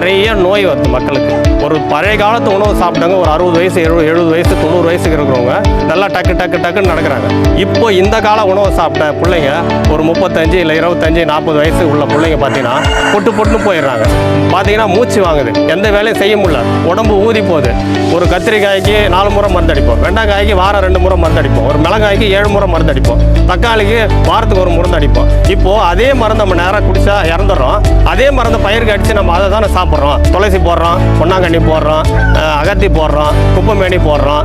நிறைய நோய் வருது மக்களுக்கு. ஒரு பழைய காலத்து உணவு சாப்பிட்டாங்க ஒரு அறுபது வயசு எழுபது எழுபது வயசு தொண்ணூறு வயசுக்கு இருக்கிறவங்க நல்லா டக்கு டக்கு டக்குன்னு நடக்கிறாங்க. இப்போ இந்த கால உணவை சாப்பிட்ட பிள்ளைங்க ஒரு முப்பத்தஞ்சு இல்லை இருபத்தஞ்சு நாற்பது வயசு உள்ள பிள்ளைங்க பார்த்தீங்கன்னா பொட்டு பொட்டுன்னு போயிடுறாங்க. பார்த்தீங்கன்னா மூச்சு வாங்குது. எந்த வேலையும் செய்ய முடியல. உடம்பு ஊதி போகுது. ஒரு கத்திரிக்காய்க்கு நாலு முறை மருந்து அடிப்போம். வெண்டைக்காய்க்கு வாரம் ரெண்டு முறை மருந்து அடிப்போம். ஒரு மிளகாய்க்கு ஏழு முறை மருந்து அடிப்போம். தக்காளிக்கு வாரத்துக்கு ஒரு மருந்து அடிப்போம். இப்போ அதே மருந்து நம்ம நேராக குடித்தா இறந்துடுறோம். அதே மருந்து பயிருக்கு அடித்து நம்ம அதை தானே சாப்பிட்றோம். துளசி போடுறோம் பொன்னாங்க தண்ணி போடுறோம் அகத்தி போடுறோம் குப்பைமேனி போடுறோம்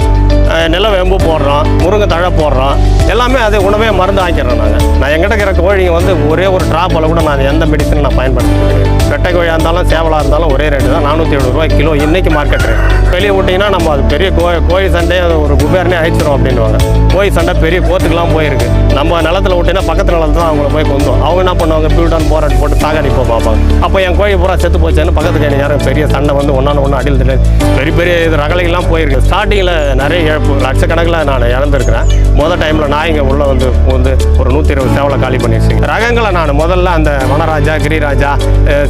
நிலவேம்பு போடுறோம் முருங்கை தழை போடுறோம். எல்லாமே அது உணவே மருந்து ஆக்கிடுறோம் நாங்கள் நான் எங்கிட்ட இருக்கிற கோழிங்க வந்து ஒரே ஒரு ட்ராப்பில் கூட நான் எந்த மெடிசன் நான் பயன்படுத்திக்கிறேன். ரெட்டை கோழியாக இருந்தாலும் சேவலாக இருந்தாலும் ஒரே ரேட்டு தான். நானூற்றி எழுபது ரூபாய் கிலோ இன்றைக்கி மார்க்கெட் ரேட் வெளியே விட்டிங்கன்னா நம்ம அது பெரிய கோ கோழி சண்டை அது ஒரு குபேரனே அழிச்சிரும் அப்படின்வாங்க கோழி சண்டை பெரிய கோத்துக்கெல்லாம் போயிருக்கு. நம்ம நிலத்துல விட்டிங்கன்னா பக்கத்து நிலத்தில் தான் அவங்கள போய் கொந்தோம் அவங்க என்ன பண்ணுவாங்க? பியூட்டான் போராட்டம் போட்டு சாகடிப்போம் பார்ப்பாங்க. அப்போ என் கோழி பூரா செத்து போச்சேன்னு பக்கத்து கையில் யாரும் பெரிய சண்டை வந்து ஒன்றான ஒன்று அடியில் தெரியாது. பெரிய பெரிய இது ரகலைகள்லாம் போயிருக்கு. ஸ்டார்டிங்கில் நிறைய இழப்பு லட்சக்கணக்கில் நான் இழந்திருக்கிறேன். முதல் டைமில் நாய்ங்க உள்ளே வந்து வந்து ஒரு நூற்றி இருபது சேவலை காலி பண்ணிடுச்சுங்க ரகங்களை நான் முதல்ல அந்த வனராஜா கிரிராஜா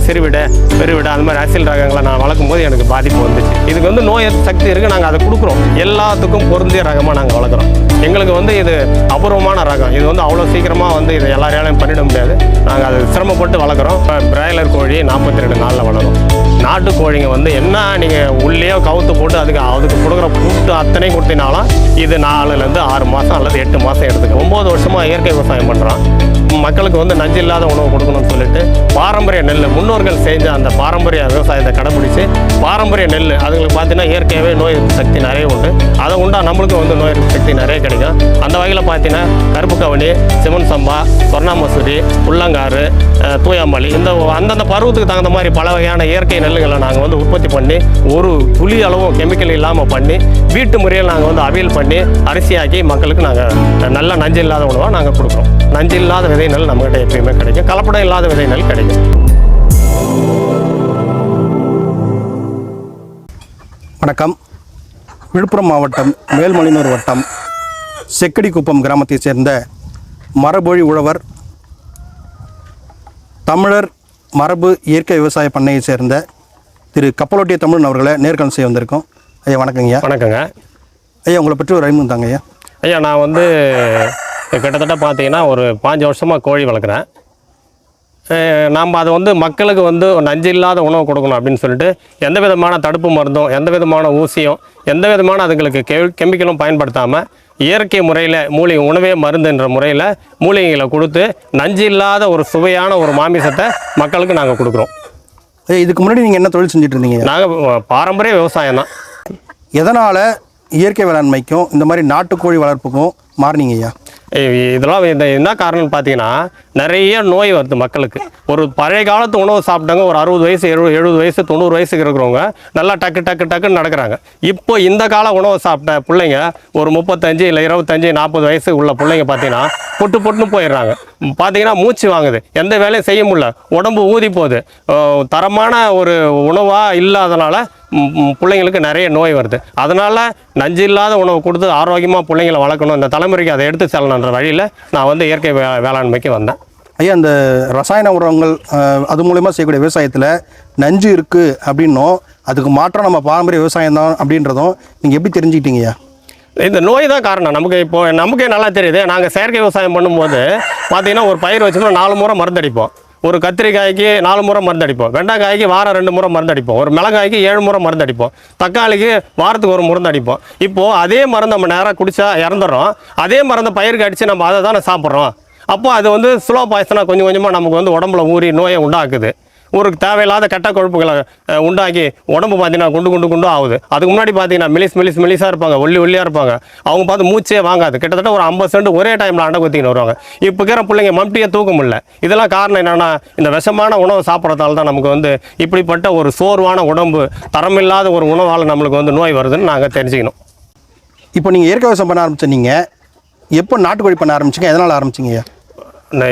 சிறு சிறுவிடை பெருவிடை அந்த மாதிரி அரசியல் ரகங்களை நான் வளர்க்கும் போது எனக்கு பாதிப்பு வந்துச்சு. இதுக்கு வந்து நோய் சக்தி இருக்குது நாங்கள் அதை கொடுக்குறோம். எல்லாத்துக்கும் பொருந்திய ரகமாக நாங்கள் வளர்க்குறோம். எங்களுக்கு வந்து இது அபூர்வமான ரகம். இது வந்து அவ்வளோ சீக்கிரமாக வந்து இது எல்லாராலையும் பண்ணிட முடியாது. நாங்கள் அது சிரமப்பட்டு வளர்க்குறோம். இப்போ பிராய்லர் கோழி நாற்பத்தி ரெண்டு நாளில் வளரும் நாட்டு கோழிங்க வந்து என்ன நீங்கள் உள்ளேயோ கவுத்து போட்டு அதுக்கு அதுக்கு கொடுக்குற ஃபுட்டு அத்தனை கொடுத்தினாலும் இது நாலுலேருந்து ஆறு மாதம் அல்லது எட்டு மாதம் எடுத்துக்கும். ஒம்பது வருஷமாக இயற்கை விவசாயம் பண்ணுறோம் மக்களுக்கு வந்து நஞ்சு இல்லாத உணவு கொடுக்கணும்னு சொல்லிட்டு பாரம்பரிய நெல் முன்னோர்கள் செஞ்ச அந்த பாரம்பரிய விவசாயத்தை கடைபிடிச்சு பாரம்பரிய நெல் அதுங்களுக்கு பார்த்தீங்கன்னா இயற்கையாகவே நோய் எதிர்ப்பு சக்தி நிறைய உண்டு. அதை உண்டா நம்மளுக்கும் வந்து நோய் எதிர்ப்பு சக்தி நிறைய கிடைக்கும். அந்த வகையில் பார்த்தீங்கன்னா கருப்பு கவனி சிவன் சம்பா சொர்ணா மசூரி உள்ளங்காறு தூயாமல்லி இந்த அந்தந்த பருவத்துக்கு தகுந்த மாதிரி பல வகையான இயற்கை நெல்லுகளை நாங்கள் வந்து உற்பத்தி பண்ணி ஒரு துளி அளவும் கெமிக்கல் இல்லாமல் பண்ணி வீட்டு முறையில் நாங்கள் வந்து அவியல் பண்ணி அரிசியாக்கி மக்களுக்கு நாங்கள் நல்ல நஞ்சு இல்லாத உணவாக நாங்கள் கொடுக்குறோம். நஞ்சு இல்லாத விதை நெல் நம்மகிட்ட எப்பயுமே கிடைக்கும். கலப்படம் இல்லாத விதை நெல் கிடைக்கும். வணக்கம். விழுப்புரம் மாவட்டம் மேல்மலையனூர் வட்டம் செக்கடிக்குப்பம் கிராமத்தைச் சேர்ந்த மரபொழி உழவர் தமிழர் மரபு இயற்கை விவசாய பண்ணையைச் சேர்ந்த திரு கப்பலோட்டிய தமிழன் அவர்களை நேர்காணல் செய்ய வந்திருக்கோம். ஐயா வணக்கங்கய்யா. வணக்கங்க. ஐயா உங்களை பற்றி ஒரு அறிமுகம் தாங்க ஐயா ஐயா நான் வந்து கிட்டத்தட்ட பார்த்தீங்கன்னா ஒரு பாஞ்சு வருஷமாக கோழி வளர்க்குறேன். நாம் அதை வந்து மக்களுக்கு வந்து நஞ்சு இல்லாத உணவு கொடுக்கணும் அப்படின்னு சொல்லிட்டு எந்த விதமான தடுப்பு மருந்தும் எந்த விதமான ஊசியும் எந்த விதமான அதுங்களுக்கு கெ கெமிக்கலும் பயன்படுத்தாமல் இயற்கை முறையில் மூலிகை உணவே மருந்துன்ற முறையில் மூலிகைகளை கொடுத்து நஞ்சு இல்லாத ஒரு சுவையான ஒரு மாமிசத்தை மக்களுக்கு நாங்கள் கொடுக்குறோம். இதுக்கு முன்னாடி நீங்கள் என்ன தொழில் செஞ்சுட்டு இருந்தீங்க? நாங்கள் பாரம்பரிய விவசாயம் தான். எதனால் இயற்கை வேளாண்மைக்கும் இந்த மாதிரி நாட்டுக்கோழி வளர்ப்புக்கும் மாறினீங்க ஐயா? இதெல்லாம் இந்த என்ன காரணம்னு பார்த்தீங்கன்னா நிறைய நோய் வருது மக்களுக்கு. ஒரு பழைய காலத்து உணவு சாப்பிட்டாங்க ஒரு அறுபது வயசு எழுபது எழுபது வயசு தொண்ணூறு வயசுக்கு இருக்கிறவங்க நல்லா டக்கு டக்கு டக்குன்னு நடக்கிறாங்க. இப்போ இந்த கால உணவு சாப்பிட்ட பிள்ளைங்க ஒரு முப்பத்தஞ்சு இல்லை இருபத்தஞ்சு நாற்பது வயசு உள்ள பிள்ளைங்க பார்த்தீங்கன்னா பொட்டு பொட்டுன்னு போயிடுறாங்க. பார்த்தீங்கன்னா மூச்சு வாங்குது. எந்த வேலையும் செய்ய முடியல. உடம்பு ஊதி போகுது தரமான ஒரு உணவாக இல்லாதனால பிள்ளைங்களுக்கு நிறைய நோய் வருது. அதனால் நஞ்சு இல்லாத உணவு கொடுத்து ஆரோக்கியமாக பிள்ளைங்களை வளர்க்கணும். இந்த தலைமுறைக்கு அதை எடுத்து செல்லணுன்ற வழியில் நான் வந்து இயற்கை வே வேளாண்மைக்கு வந்தேன். ஐயா இந்த ரசாயன உரங்கள் அது மூலயமா செய்யக்கூடிய விவசாயத்தில் நஞ்சு இருக்குது அப்படின்னும் அதுக்கு மாற்றம் நம்ம பாரம்பரிய விவசாயம் தான் அப்படின்றதும் நீங்கள் எப்படி தெரிஞ்சுக்கிட்டீங்கய்யா இந்த நோய் தான் காரணம். நமக்கு இப்போ நமக்கே நல்லா தெரியுது. நாங்கள் செயற்கை விவசாயம் பண்ணும்போது பார்த்தீங்கன்னா ஒரு பயிர் வச்சோம்னா நாலு முறை மருந்தடிப்போம். ஒரு கத்திரிக்காய்க்கு நாலு முறை மருந்து அடிப்போம் வெண்டைக்காய்க்கு வாரம் ரெண்டு முறை மருந்து அடிப்போம் ஒரு மிளகாய்க்கு ஏழு முறை மருந்து அடிப்போம் தக்காளிக்கு வாரத்துக்கு ஒரு மருந்து அடிப்போம் இப்போது அதே மருந்து நம்ம நேராக குடித்தா இறந்துடுறோம் அதே மருந்தை பயிருக்கு அடித்து நம்ம அதை தானே சாப்பிட்றோம். அப்போ அது வந்து ஸ்லோ பாய்சனாக கொஞ்சம் கொஞ்சமாக நமக்கு வந்து உடம்புல ஊறி நோயை உண்டாக்குது. ஒரு தேவையில்லாத கெட்ட கொழுப்புகளை உண்டாக்கி உடம்பு பார்த்தீங்கன்னா குண்டு குண்டு குண்டு ஆகுது. அதுக்கு முன்னாடி பார்த்தீங்கன்னா மிலிஸ் மெலிஸ் மிலிஸாக இருப்பாங்க ஒல்லி ஒல்லியாக இருப்பாங்க. அவங்க பார்த்து மூச்சே வாங்காது. கிட்டத்தட்ட ஒரு ஐம்பது சென்ட் ஒரே டைமில் அண்டை குத்திக்கிட்டு வருவாங்க. இப்போ இருக்கிற பிள்ளைங்க மம்டியை தூக்க முடியல. இதெல்லாம் காரணம் என்னென்னா இந்த விஷமான உணவு சாப்பிட்றதால தான் நமக்கு வந்து இப்படிப்பட்ட ஒரு சோர்வான உடம்பு தரமில்லாத ஒரு உணவால் நம்மளுக்கு வந்து நோய் வருதுன்னு நாங்கள் தெரிஞ்சுக்கணும். இப்போ நீங்கள் இயற்கை விவசாயம் பண்ண ஆரம்பிச்சு நீங்கள் எப்போ நாட்டுக்கோழி பண்ண ஆரம்பிச்சிங்க? எதனால் ஆரம்பிச்சிங்க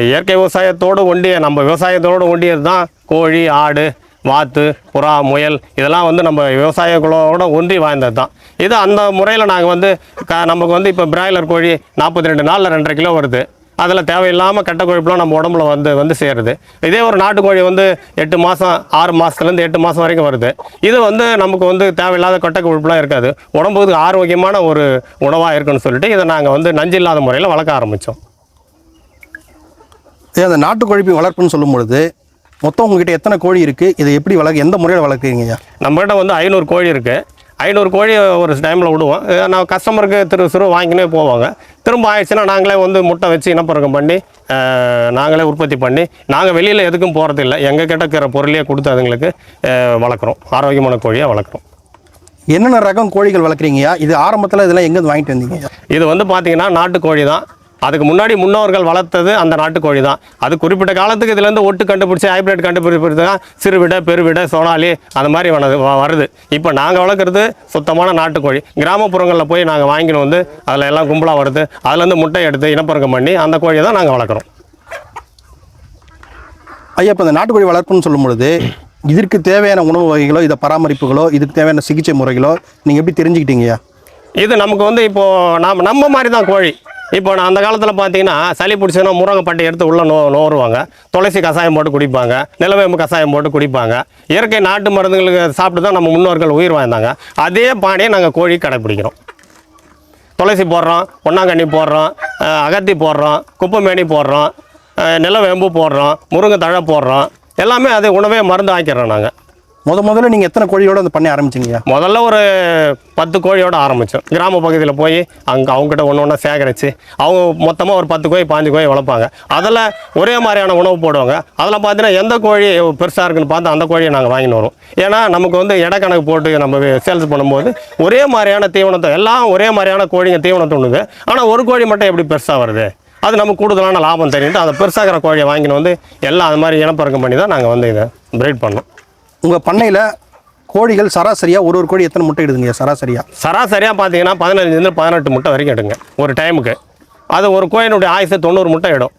இயற்கை விவசாயத்தோடு ஒண்டிய நம்ம விவசாயத்தோடு ஒண்டியது தான் கோழி ஆடு வாத்து புறா முயல் இதெல்லாம் வந்து நம்ம விவசாயிகளோட ஒன்றி வாழ்ந்தது தான் இது அந்த முறையில் நாங்கள் வந்து க நமக்கு வந்து இப்போ பிராய்லர் கோழி நாற்பத்தி ரெண்டு நாளில் ரெண்டரை கிலோ வருது. அதில் தேவையில்லாமல் கெட்ட கொழுப்புலாம் நம்ம உடம்புல வந்து வந்து சேருது. இதே ஒரு நாட்டுக்கோழி வந்து எட்டு மாதம் ஆறு மாதத்துலேருந்து எட்டு மாதம் வரைக்கும் வருது. இது வந்து நமக்கு வந்து தேவையில்லாத கெட்ட கொழுப்புலாம் இருக்காது. உடம்புக்கு ஆரோக்கியமான ஒரு உணவாக இருக்குன்னு சொல்லிட்டு இதை நாங்கள் வந்து நஞ்சு இல்லாத முறையில் வளர்க்க ஆரம்பித்தோம் இதே அந்த நாட்டு கொழுப்பி வளர்ப்புன்னு சொல்லும் பொழுது மொத்தம் உங்ககிட்ட எத்தனை கோழி இருக்குது இதை எப்படி வளர்க்க எந்த முறையில் வளர்க்குறீங்க நம்மகிட்ட வந்து ஐநூறு கோழி இருக்குது ஐநூறு கோழி ஒரு டைமில் விடுவோம். நான் கஸ்டமருக்கு திரு சிறு வாங்கினே போவாங்க. திரும்ப ஆயிடுச்சுன்னா நாங்களே வந்து முட்டை வச்சு இனப்பெருக்கம் பண்ணி நாங்களே உற்பத்தி பண்ணி நாங்கள் வெளியில் எதுக்கும் போகிறது இல்லை எங்கள் கிட்ட இருக்கிற பொருளையே கொடுத்து அதுங்களுக்கு வளர்க்குறோம். ஆரோக்கியமான கோழியாக வளர்க்குறோம். என்னென்ன ரகம் கோழிகள் வளர்க்குறீங்கய்யா இது ஆரம்பத்தில் இதெல்லாம் எங்கேருந்து வாங்கிட்டு வந்தீங்க? இது வந்து பார்த்தீங்கன்னா நாட்டுக்கோழி தான் அதுக்கு முன்னாடி முன்னோர்கள் வளர்த்தது அந்த நாட்டுக்கோழி தான் அது குறிப்பிட்ட காலத்துக்கு இதுலேருந்து ஒட்டு கண்டுபிடிச்சி ஹைப்ரிட் கண்டுபிடிப்பது தான் சிறுவிடை பெருவிடை சோனாலி அந்த மாதிரி வனது வருது. இப்போ நாங்கள் வளர்க்குறது சுத்தமான நாட்டுக்கோழி. கிராமப்புறங்களில் போய் நாங்கள் வாங்கின்னு வந்து அதில் எல்லாம் கும்பலாக வருது. அதுலேருந்து முட்டை எடுத்து இனப்பெருக்கம் பண்ணி அந்த கோழியை தான் நாங்கள் வளர்க்குறோம். ஐயா இப்போ இந்த நாட்டுக்கோழி வளர்ப்புன்னு சொல்லும் பொழுது இதற்கு தேவையான உணவு வகைகளோ இதை பராமரிப்புகளோ இதுக்கு தேவையான சிகிச்சை முறைகளோ நீங்கள் எப்படி தெரிஞ்சுக்கிட்டீங்கய்யா இது நமக்கு வந்து இப்போது நாம் நம்ம மாதிரி தான் கோழி. இப்போ நான் அந்த காலத்தில் பார்த்தீங்கன்னா சளி பிடிச்சதுன்னா முருங்கைப்பட்டை எடுத்து உள்ளே நோ நோறுவாங்க துளசி கஷாயம் போட்டு குடிப்பாங்க. நிலவேம்பு கஷாயம் போட்டு குடிப்பாங்க. இயற்கை நாட்டு மருந்துகளுக்கு சாப்பிட்டு தான் நம்ம முன்னோர்கள் உயிர் வாழ்ந்தாங்க. அதே பாணியை நாங்கள் கோழி கடைப்பிடிக்கிறோம். துளசி போடுறோம் பொன்னாங்கண்ணி போடுறோம் அகத்தி போடுறோம் குப்பைமேனி போடுறோம் நிலவேம்பு போடுறோம் முருங்கை தழை போடுறோம். எல்லாமே அது உணவே மருந்து ஆக்கிடுறோம் நாங்கள் முத முதல்ல நீங்கள் எத்தனை கோழியோட அந்த பண்ணை ஆரம்பிச்சிங்கய்யா முதல்ல ஒரு பத்து கோழியோட ஆரம்பித்தோம் கிராம பகுதியில் போய் அங்கே அவங்ககிட்ட ஒன்று ஒன்றா சேகரித்து அவங்க மொத்தமாக ஒரு பத்து கோழி பாஞ்சு கோழி வளர்ப்பாங்க. அதில் ஒரே மாதிரியான உணவு போடுவாங்க. அதில் பார்த்தீங்கன்னா எந்த கோழி பெருசாக இருக்குன்னு பார்த்து அந்த கோழியை நாங்கள் வாங்கின்னு வரோம். ஏன்னா நமக்கு வந்து இடக்கணக்கு போட்டு நம்ம சேல்ஸ் பண்ணும்போது ஒரே மாதிரியான தீவனத்தை எல்லாம் ஒரே மாதிரியான கோழிங்க தீவனத்தை உண்டுது ஆனால் ஒரு கோழி மட்டும் எப்படி பெருசாக வருது? அது நமக்கு கூடுதலான லாபம் தெரியுது. அதை பெருசாகிற கோழியை வாங்கின்னு வந்து எல்லாம் அது மாதிரி இனப்பெருக்கம் பண்ணி தான் நாங்கள் வந்து இதை பிரீட் பண்ணோம். உங்கள் பண்ணையில் கோழிகள் சராசரியாக ஒரு ஒரு கோழி எத்தனை முட்டை இடுதுங்கய்யா சராசரியாக சராசரியாக பார்த்தீங்கன்னா பதினஞ்சுலேருந்து பதினெட்டு முட்டை வரைக்கும் எடுங்க ஒரு டைமுக்கு. அது ஒரு கோயினுடைய ஆயுசு தொண்ணூறு முட்டை இடும்.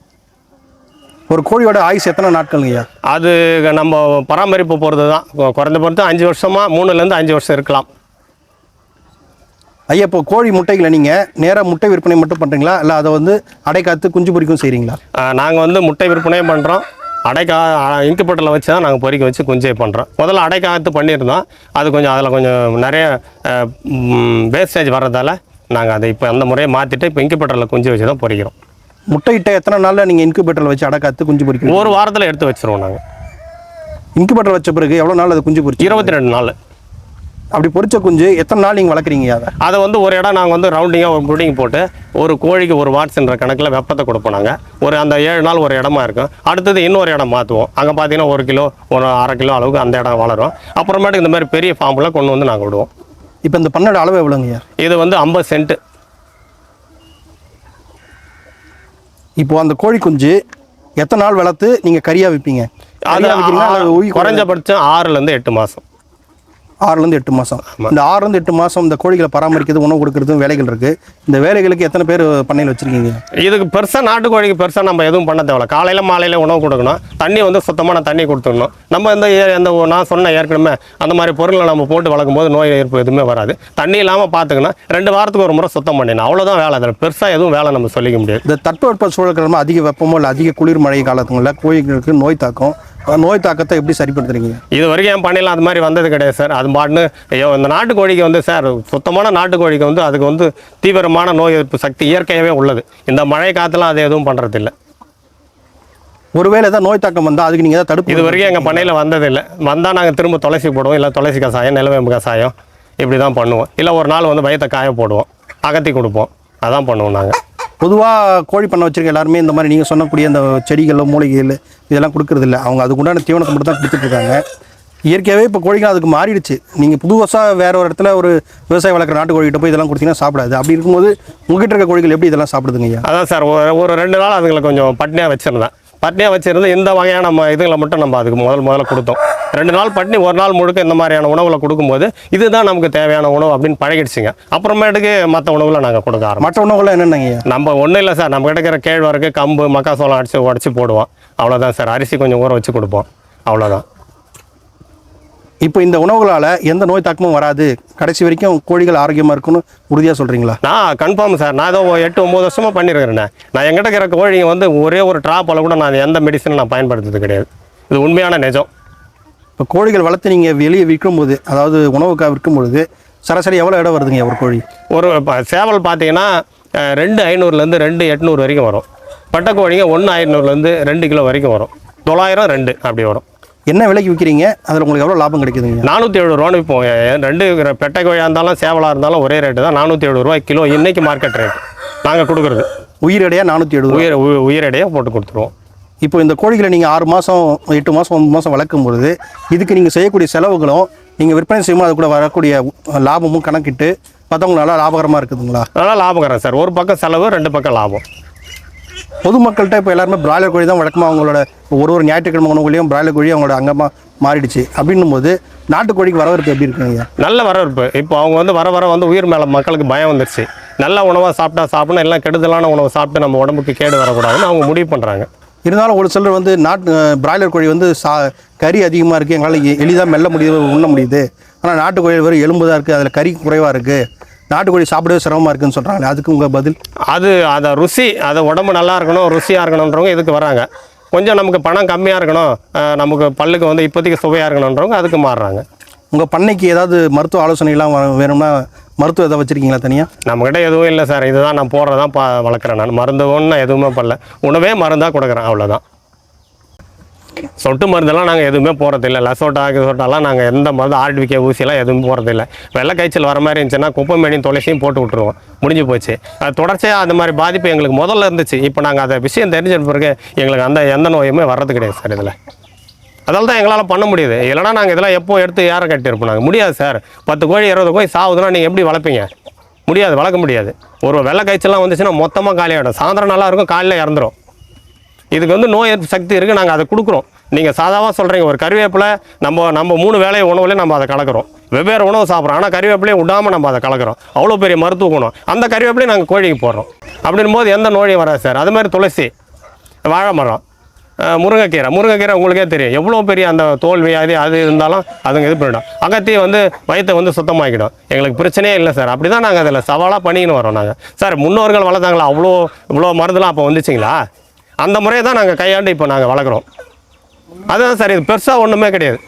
ஒரு கோழியோட ஆயுசு எத்தனை நாட்கள்ங்கய்யா? அது நம்ம பராமரிப்பு பொறுத்து தான் குறைந்த பொறுத்து அஞ்சு வருஷமாக மூணுலேருந்து அஞ்சு வருஷம் இருக்கலாம். ஐயா இப்போ கோழி முட்டைகளை நீங்கள் நேராக முட்டை விற்பனை மட்டும் பண்ணுறீங்களா இல்லை அதை வந்து அடைக்காத்து குஞ்சு பொரிக்கும் செய்கிறீங்களா நாங்கள் வந்து முட்டை விற்பனையும் பண்ணுறோம் அடைக்கா இன்குபேட்டரில் வச்சு தான் நாங்கள் பொறிக்க வச்சு குஞ்சை பண்ணுறோம் முதல்ல அடைக்காத்து பண்ணியிருந்தோம். அது கொஞ்சம் அதில் கொஞ்சம் நிறைய வேஸ்டேஜ் வர்றதால நாங்கள் அதை இப்போ அந்த முறையை மாற்றிட்டு இப்போ இன்குபேட்டரில் குஞ்சு வச்சு தான் பொறிக்கிறோம். முட்டை இட்ட எத்தனை நாளில் நீங்கள் இன்குபேட்டரில் வச்சு அடைக்காத்து குஞ்சு பொரிக்கும் ஒரு வாரத்தில் எடுத்து வச்சிருவோம் நாங்கள் இன்குபேட்டர் வச்ச பிறகு எவ்வளோ நாள் அது குஞ்சு பொரிச்சு இருபத்தி ரெண்டு நாள். அப்படி பொரிச்ச குஞ்சு எத்தனை நாள் நீங்கள் வளர்க்குறீங்க அதை? அதை வந்து ஒரு இடம் நாங்கள் வந்து ரவுண்டிங்காக ஒரு புட்டிங் போட்டு ஒரு கோழிக்கு ஒரு வாட்ஸ்ன்ற கணக்கில் வெப்பத்தை கொடுப்போம் நாங்கள் ஒரு அந்த ஏழு நாள் ஒரு இடமா இருக்கும். அடுத்தது இன்னொரு இடம் மாற்றுவோம் அங்கே பார்த்தீங்கன்னா ஒரு கிலோ ஒரு அரை கிலோ அளவுக்கு அந்த இடம் வளரும். அப்புறமேட்டுக்கு இந்த மாதிரி பெரிய ஃபார்மில் கொண்டு வந்து நாங்கள் விடுவோம். இப்போ இந்த பண்ணோட அளவு எவ்வளோங்கய்யா இது வந்து ஐம்பது சென்ட்டு இப்போ அந்த கோழி குஞ்சு எத்தனை நாள் வளர்த்து நீங்கள் கறியாக விற்பீங்க அது குறைஞ்சபட்சம் ஆறுலேருந்து எட்டு மாதம் ஆறுலேருந்து எட்டு மாதம். இந்த ஆறுலேருந்து எட்டு மாதம் இந்த கோழிகளை பராமரிக்கிறது உணவு கொடுக்கறது வேலைகள் இருக்குது இந்த வேலைகளுக்கு எத்தனை பேர் பண்ணையில் வச்சுருக்கீங்க? இதுக்கு பெருசாக நாட்டுக்கோழிக்கு பெருசாக நம்ம எதுவும் பண்ண தேவையில்ல. காலையில் மாலையில் உணவு கொடுக்கணும். தண்ணி வந்து சுத்தமான தண்ணி கொடுத்துடணும். நம்ம இந்த ஒ- நான் சொன்ன ஏற்கனவே அந்த மாதிரி பொருளை நம்ம போட்டு வளர்க்கும் போது நோய் எதிர்ப்பு எதுவுமே வராது. தண்ணி இல்லாமல் பார்த்துக்கணும். ரெண்டு வாரத்துக்கு ஒரு முறை சுத்தம் பண்ணிடணும். அவ்வளோதான் வேலை. அதில் பெருசாக எதுவும் வேலை நம்ம சொல்லிக்க முடியாது. இந்த தட்பவெட்ப சூழல்கள் அதிக வெப்பமோ இல்லை அதிக குளிர் மழை காலத்துங்களில் கோழிகளுக்கு நோய் தாக்கம் நோய் தாக்கத்தை எப்படி சரிப்படுத்துறீங்க? இது வரைக்கும் என் பண்ணையில் அது மாதிரி வந்தது கிடையாது சார். அது பாட்டுன்னு ஐயோ இந்த நாட்டுக்கோழிக்கு வந்து சார் சுத்தமான நாட்டுக்கோழிக்கு வந்து அதுக்கு வந்து தீவிரமான நோய் எதிர்ப்பு சக்தி இயற்கையாகவே உள்ளது. இந்த மழை காற்றுலாம் அது எதுவும் பண்ணுறதில்ல ஒருவேளை ஏதாவது நோய் தாக்கம் வந்தால் அதுக்கு நீங்கள் ஏதாவது தடுப்பு இது வரைக்கும் எங்கள் பண்ணையில் வந்ததில்லை. வந்தால் நாங்கள் திரும்ப துளசி போடுவோம் இல்லை துளசி கசாயம் நிலவேம்பு கசாயம் இப்படி தான் பண்ணுவோம். இல்லை ஒரு நாள் வந்து வயத்தை காய போடுவோம் அகத்தி கொடுப்போம் அதான் பண்ணுவோம் நாங்கள் பொதுவாக கோழி பண்ண வச்சிருக்க எல்லாருமே இந்த மாதிரி நீங்கள் சொன்னக்கூடிய அந்த செடிகள் மூலிகைகள் இதெல்லாம் கொடுக்கறது இல்ல அவங்க அதுக்கு உண்டான தீவனத்தை மட்டும் தான் கொடுத்துட்டு இருக்காங்க இயற்கையாகவே இப்போ கோழிகள் அதுக்கு மாறிடுச்சு. நீங்கள் புதுவசாக வேற ஒரு இடத்துல ஒரு விவசாயம் வளர்க்குற நாட்டு கோழிகிட்ட போய் இதெல்லாம் கொடுத்தீங்கன்னா சாப்பிடாது. அப்படி இருக்கும்போது உங்ககிட்ட இருக்க கோழிகள் எப்படி இதெல்லாம் சாப்பிடுதுங்க ஐயா? அதான் சார் ஒரு ஒரு ரெண்டு நாள் அதுங்களை கொஞ்சம் பட்னியாக வச்சுருந்தேன். பட்னியாக வச்சிருந்து இந்த வகையான நம்ம இதுகளை மட்டும் நம்ம அதுக்கு முதல் முதல்ல கொடுத்தோம். ரெண்டு நாள் பட்னி ஒரு நாள் முழுக்க இந்த மாதிரியான உணவுல கொடுக்கும்போது இதுதான் நமக்கு தேவையான உணவு அப்படின்னு பழகிடுச்சுங்க. அப்புறமேட்டுக்கு மற்ற உணவுல நாங்கள் கொடுக்க ஆரம்பிச்சோம். மற்ற உணவுகள்லாம் என்னென்னங்க நம்ம ஒன்றும் இல்லை சார் நம்ம கிட்ட இருக்கிற கேழ்வரகு கம்பு மக்காசோளம் அடித்து உடச்சி போடுவோம். அவ்வளோதான் சார். அரிசி கொஞ்சம் ஊற வச்சு கொடுப்போம். அவ்வளோதான் இப்போ இந்த உணவுகளால் எந்த நோய் தாக்கமும் வராது. கடைசி வரைக்கும் கோழிகள் ஆரோக்கியமாக இருக்குன்னு உறுதியாக சொல்கிறீங்களா நான் கன்ஃபார்ம் சார் நான் ஏதோ எட்டு ஒம்பது வருஷமாக பண்ணியிருக்கிறேன் நான் எங்கிட்ட இருக்கிற கோழிங்க வந்து ஒரே ஒரு ட்ராப்பில் கூட நான் எந்த மெடிசனும் நான் பயன்படுத்துறது கிடையாது. இது உண்மையான நிஜம். இப்போ கோழிகள் வளர்த்து நீங்கள் வெளியே விற்கும்போது அதாவது உணவுக்காக விற்கும்பொழுது சராசரி எவ்வளோ இடம் வருதுங்க ஒரு கோழி? ஒரு சேவல் பார்த்தீங்கன்னா ரெண்டு ஐநூறுலேருந்து ரெண்டு எட்நூறு வரைக்கும் வரும். பட்டை கோழிங்க ஒன்று ஐநூறுலேருந்து ரெண்டு கிலோ வரைக்கும் வரும். தொள்ளாயிரம் ரெண்டு அப்படி வரும். என்ன விலைக்கு விற்கிறீங்க அதில் உங்களுக்கு எவ்வளோ லாபம் கிடைக்குதுங்க? நானூற்றி எழுபது ரூபான்னு விற்போம் ரெண்டு பெட்டை கோழியாக இருந்தாலும் சேவலாக இருந்தாலும் ஒரே ரேட்டு தான். நானூற்றி எழுபது ரூபாய் கிலோ இன்னைக்கு மார்க்கெட் ரேட் நாங்கள் கொடுக்குறது. உயிரடையாக நானூற்றி எழுபது உயிர் உயிரடையாக போட்டு கொடுத்துருவோம். இப்போ இந்த கோழிகளை நீங்கள் ஆறு மாதம் எட்டு மாதம் ஒன்பது மாதம் வளர்க்கும் பொழுது இதுக்கு நீங்கள் செய்யக்கூடிய செலவுகளும் நீங்கள் விற்பனை செய்யும்போது அது கூட வரக்கூடிய லாபமும் கணக்கிட்டு மற்றவங்க நல்லா லாபகரமாக இருக்குதுங்களா? அதனால் லாபகரம் சார். ஒரு பக்கம் செலவு ரெண்டு பக்கம் லாபம். பொதுமக்கள்கிட்ட இப்போ எல்லாருமே பிராய்லர் கோழி தான் வழக்கமாக அவங்களோட ஒரு ஒரு ஞாயிற்றுக்கிழமை உணவுகளையும் பிராய்லர் கோழி அவங்களோட அங்கமாக மாறிடுச்சு. அப்படின்னும் போது நாட்டுக்கோழிக்கு வரவேற்பு எப்படி இருக்குங்க நல்ல வரவேற்பு. இப்போ அவங்க வந்து வர வர வந்து உயிர் மேலே மக்களுக்கு பயம் வந்துருச்சு. நல்ல உணவாக சாப்பிட்டா சாப்பிடணும் எல்லாம் கெடுதலான உணவை சாப்பிட்டு நம்ம உடம்புக்கு கேடு வரக்கூடாதுன்னு அவங்க முடிவு பண்ணுறாங்க இருந்தாலும் ஒரு சிலர் வந்து நாட்டு பிராய்லர் கோழி வந்து சா கறி அதிகமாக இருக்குது எங்களால் எளிதாக மெல்ல முடியுது உண்ண முடியுது. ஆனால் நாட்டுக்கோழி வெறும் எலும்பு தான் இருக்குது அதில் கறி குறைவாக இருக்குது நாட்டுக்கோழி சாப்பிடவே சிரமமாக இருக்குன்னு சொல்கிறாங்களே அதுக்கு உங்கள் பதில்? அது அதை ருசி அதை உடம்பு நல்லா இருக்கணும் ருசியாக இருக்கணுன்றவங்க இதுக்கு வராங்க. கொஞ்சம் நமக்கு பணம் கம்மியாக இருக்கணும் நமக்கு பல்லுக்கு வந்து இப்போதைக்கு சுவையாக இருக்கணுன்றவங்க அதுக்கு மாறுறாங்க. உங்கள் பண்ணைக்கு ஏதாவது மருத்துவ ஆலோசனைலாம் வ- வேணும்னா மருத்துவம் எதாவது வச்சுருக்கீங்களா தனியாக நம்மக்கிட்ட எதுவும் இல்லை சார். இதுதான் நான் போடுறதான் பா வளர்க்குறேன் நான். மருந்து ஒன்றும் எதுவுமே பண்ணல. உணவே மருந்தாக கொடுக்குறேன் அவ்வளோதான் சொட்டு மருந்தெல்லாம் நாங்கள் எதுவுமே போகிறதில்ல லசோட்டா கிசோட்டாலாம் நாங்கள் எந்த மருந்து ஆர்டிவிகே ஊசியெல்லாம் எதுவும் போகிறதில்ல வெள்ளை காய்ச்சல் வர மாதிரி இருந்துச்சுன்னா குப்பை மேனியும் துளசியும் போட்டு விட்ருவோம் முடிஞ்சு போச்சு. அது தொடர்ச்சியாக அந்த மாதிரி பாதிப்பு எங்களுக்கு முதல்ல இருந்துச்சு. இப்போ நாங்கள் அதை விஷயம் தெரிஞ்ச பிறகு எங்களுக்கு அந்த எந்த நோயுமே வர்றது கிடையாது சார் இதில். அதால் தான் எங்களால் பண்ண முடியுது. இல்லைனா நாங்கள் இதெல்லாம் எப்போ எடுத்து ஏற கட்டியிருப்போம் நாங்கள் முடியாது சார். பத்து கோழி இருபது கோழி சாவுதுன்னா நீங்கள் எப்படி வளர்ப்பீங்க? முடியாது வளர்க்க முடியாது. ஒரு வெள்ளை காய்ச்சல்லாம் வந்துச்சுன்னா மொத்தமாக காலியாகிடும் சாயந்தரம் நல்லா இருக்கும் காலையில் இறந்துடும் இதுக்கு வந்து நோய் எதிர்ப்பு சக்தி இருக்குது நாங்கள் அதை கொடுக்குறோம். நீங்கள் சாதாவாக சொல்கிறீங்க ஒரு கருவேப்பிலை நம்ம நம்ம மூணு வேலையை உணவுலேயும் நம்ம அதை கலக்கிறோம். வெவ்வேறு உணவு சாப்பிட்றோம். ஆனால் கருவேப்பிலையும் விடாமல் நம்ம அதை கலக்கிறோம். அவ்வளோ பெரிய மருத்துவ குணம். அந்த கருவேப்பிலையும் நாங்கள் கோழிக்கு போடுறோம். அப்படின்னும் போது எந்த நோயும் வராது சார். அது மாதிரி துளசி வாழை மரம் முருங்கைக்கீரை. முருங்கைக்கீரை உங்களுக்கே தெரியும். எவ்வளோ பெரிய அந்த தோல் வியாதி அது இருந்தாலும் அதுங்க இது பண்ணிடும். அகத்தையும் வந்து வயிற்றை வந்து சுத்தமாக்கிடும். எங்களுக்கு பிரச்சனையே இல்லை சார். அப்படி தான் நாங்கள் அதில் சவாலாக பண்ணிக்கின்னு வரோம் நாங்கள் சார் முன்னோர்கள் வளர்த்தாங்களா? அவ்வளோ இவ்வளோ மருந்துலாம் அப்போ வந்துச்சிங்களா? அந்த முறையை தான் நாங்கள் கையாண்டு இப்போ நாங்கள் வளர்க்குறோம். அதுதான் சார் இது பெருசாக ஒன்றுமே கிடையாது.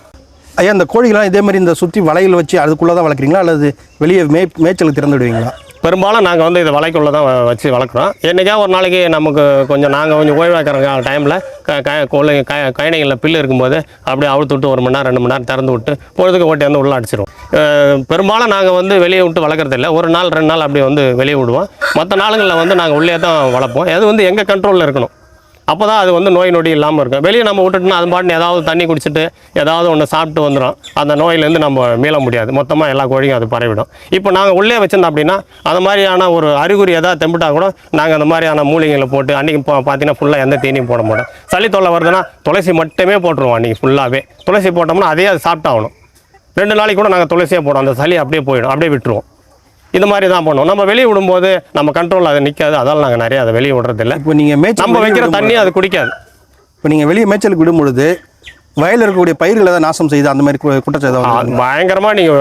ஐயா இந்த கோழிகள்லாம் இதே மாதிரி இந்த சுற்றி வலையில் வச்சு அதுக்குள்ளே தான் வளர்க்குறீங்களா? அல்லது வெளியே மே மேய்ச்சலுக்கு திறந்து விடுவீங்களா? பெரும்பாலும் நாங்கள் வந்து இதை வலைக்குள்ளே தான் வச்சு வளர்க்குறோம். என்றைக்கா ஒரு நாளைக்கு நமக்கு கொஞ்சம் நாங்கள் கொஞ்சம் ஓய்வாக்கிறங்க டைமில் க கொள்ளை க கயனைகளில் பில்லு இருக்கும்போது அப்படியே அவுழ்த்து விட்டு ஒரு மணி நேரம் ரெண்டு மணி நேரம் திறந்து விட்டு பொழுதுக்கு ஓட்டி வந்து உள்ளே அடிச்சிருவோம். அஹ் பெரும்பாலும் நாங்கள் வந்து வெளியே விட்டு வளர்க்குறதில்ல ஒரு நாள் ரெண்டு நாள் அப்படி வந்து வெளியே விடுவோம். மற்ற நாளுங்களில் வந்து நாங்கள் உள்ளே தான் வளர்ப்போம். அது வந்து எங்கள் கண்ட்ரோலில் இருக்கணும். அப்போ தான் அது வந்து நோய் நொடி இல்லாமல் இருக்கும். வெளியே நம்ம விட்டுட்டோம்னா அது பாட்டு ஏதாவது தண்ணி குடிச்சிட்டு ஏதாவது ஒன்று சாப்பிட்டு வந்துடும் அந்த நோயிலேருந்து நம்ம மீள முடியாது. மொத்தமாக எல்லா கோழியும் அது பரவிடும். இப்போ நாங்கள் உள்ளே வச்சிருந்தோம் அப்படின்னா அந்த மாதிரியான ஒரு அறிகுறி ஏதாவது தெம்பிட்டா கூட நாங்கள் அந்த மாதிரியான மூலிகைகளை போட்டு அன்றைக்கி பா பார்த்தீங்கன்னா ஃபுல்லாக எந்த தீனியும் போட மாட்டோம். சளி தொல்லை வருதுன்னா துளசி மட்டுமே போட்டுருவோம் அன்றைக்கி ஃபுல்லாகவே துளசி போட்டோம்னா அதே அது சாப்பிட்டாகணும். ரெண்டு நாளைக்கு கூட நாங்கள் துளசியாக போடுவோம். அந்த சளி அப்படியே போயிடும். அப்படியே விட்டுருவோம். இது மாதிரி தான் பண்ணுவோம். நம்ம வெளியே விடும்போது நம்ம கண்ட்ரோல் அது நிற்காது அதால் நாங்கள் நிறைய அதை வெளியே விடுறதில்ல. இப்போ நீங்கள் மேய்ச்சல் நம்ம வைக்கிற தண்ணி அது குடிக்காது. இப்போ நீங்கள் வெளியே மேய்ச்சலுக்கு விடும் பொழுது வயலில் இருக்கக்கூடிய பயிர்களை தான் நாசம் செய்யுது அந்த மாதிரி குற்றச்சாட்டு ஏதாவது அது பயங்கரமா நீங்க